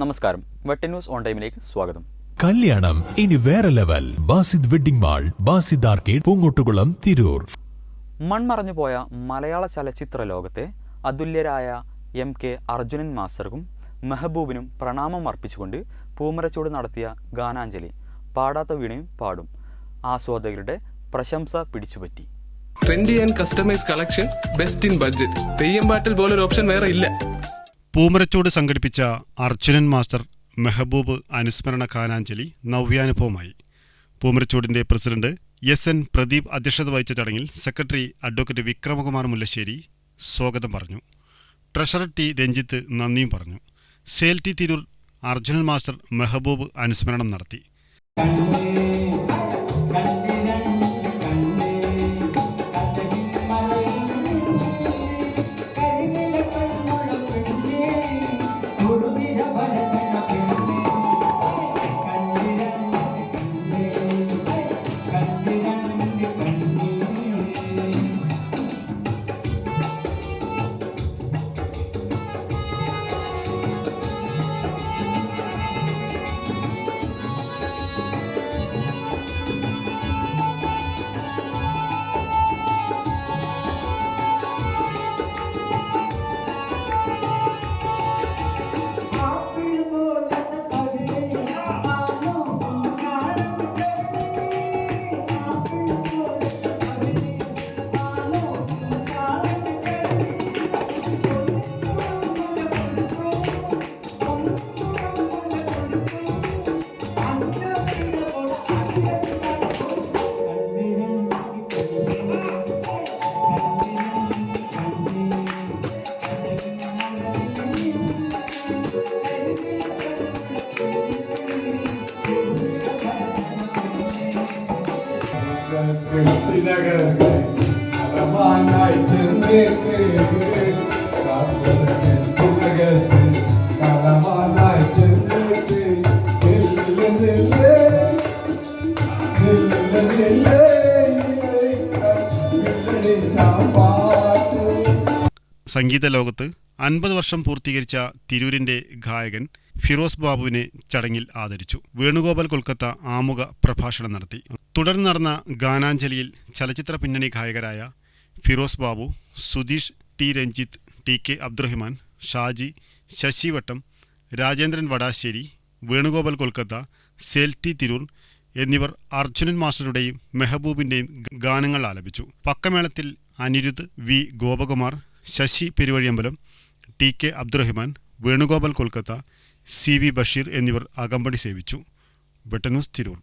നമസ്കാരം. വെട്ട news on ടൈമിലേക്ക് സ്വാഗതം. കല്യാണം ഇനി വേറെ level. Basid wedding mall Basid arcade Poongottukulam Tirur. മൺമറഞ്ഞു പോയ മലയാള ചലച്ചിത്ര ലോകത്തെ അതുല്യരായ എം കെ അർജുനൻ മാസ്റ്റർക്കും മെഹബൂബിനും പ്രണാമം അർപ്പിച്ചുകൊണ്ട് പൂമരച്ചൂട് നടത്തിയ ഗാനാഞ്ജലി. പാടാത്ത വീണയും പാടും. ആസ്വാദകരുടെ പ്രശംസ പിടിച്ചുപറ്റി. Trendy and customise collection best in budget Theyyam പാട്ടിൽ പോലൊരു ഓപ്ഷൻ വേറെ ഇല്ല. പൂമരച്ചോട് സംഘടിപ്പിച്ച അർജുനൻ മാസ്റ്റർ മെഹബൂബ് അനുസ്മരണ ഗാനാഞ്ജലി നവ്യാനുഭവമായി. പൂമരച്ചോടിന്റെ പ്രസിഡന്റ് എസ് എൻ പ്രദീപ് അധ്യക്ഷത വഹിച്ച ചടങ്ങിൽ സെക്രട്ടറി അഡ്വക്കേറ്റ് വിക്രമകുമാർ മുല്ലശ്ശേരി സ്വാഗതം പറഞ്ഞു. ട്രഷറർ ടി രഞ്ജിത്ത് നന്ദിയും പറഞ്ഞു. സേൽ ടി തിരൂർ അർജുനൻ മാസ്റ്റർ മെഹബൂബ് അനുസ്മരണം നടത്തി. സംഗീത ലോകത്ത് അൻപത് വർഷം പൂർത്തീകരിച്ച തിരൂരിന്റെ ഗായകൻ ഫിറോസ് ബാബുവിനെ ചടങ്ങിൽ ആദരിച്ചു. വേണുഗോപാൽ കൊൽക്കത്ത ആമുഖ പ്രഭാഷണം നടത്തി. തുടർന്ന് നടന്ന ഗാനാഞ്ജലിയിൽ ചലച്ചിത്ര പിന്നണി ഗായകരായ Firoz Babu Sudheesh T Ranjith T K Abdurahiman Shaji Sasivattam Rajendran Vadassery Venugopal Kolkata sale T Tirur എന്നിവർ അർജുനൻ മാസ്റ്ററുടെയും മെഹബൂബിന്റെയും ഗാനങ്ങൾ ആലപിച്ചു. പക്കമേളത്തിൽ Anirudh V Gopakumar Sasi Peruvazhiyambalam T K Abdurahiman Venugopal Kolkata C V Basheer എന്നിവർ അകമ്പടി സേവിച്ചു. ബ്രിട്ടനൂസ് തിരൂർ.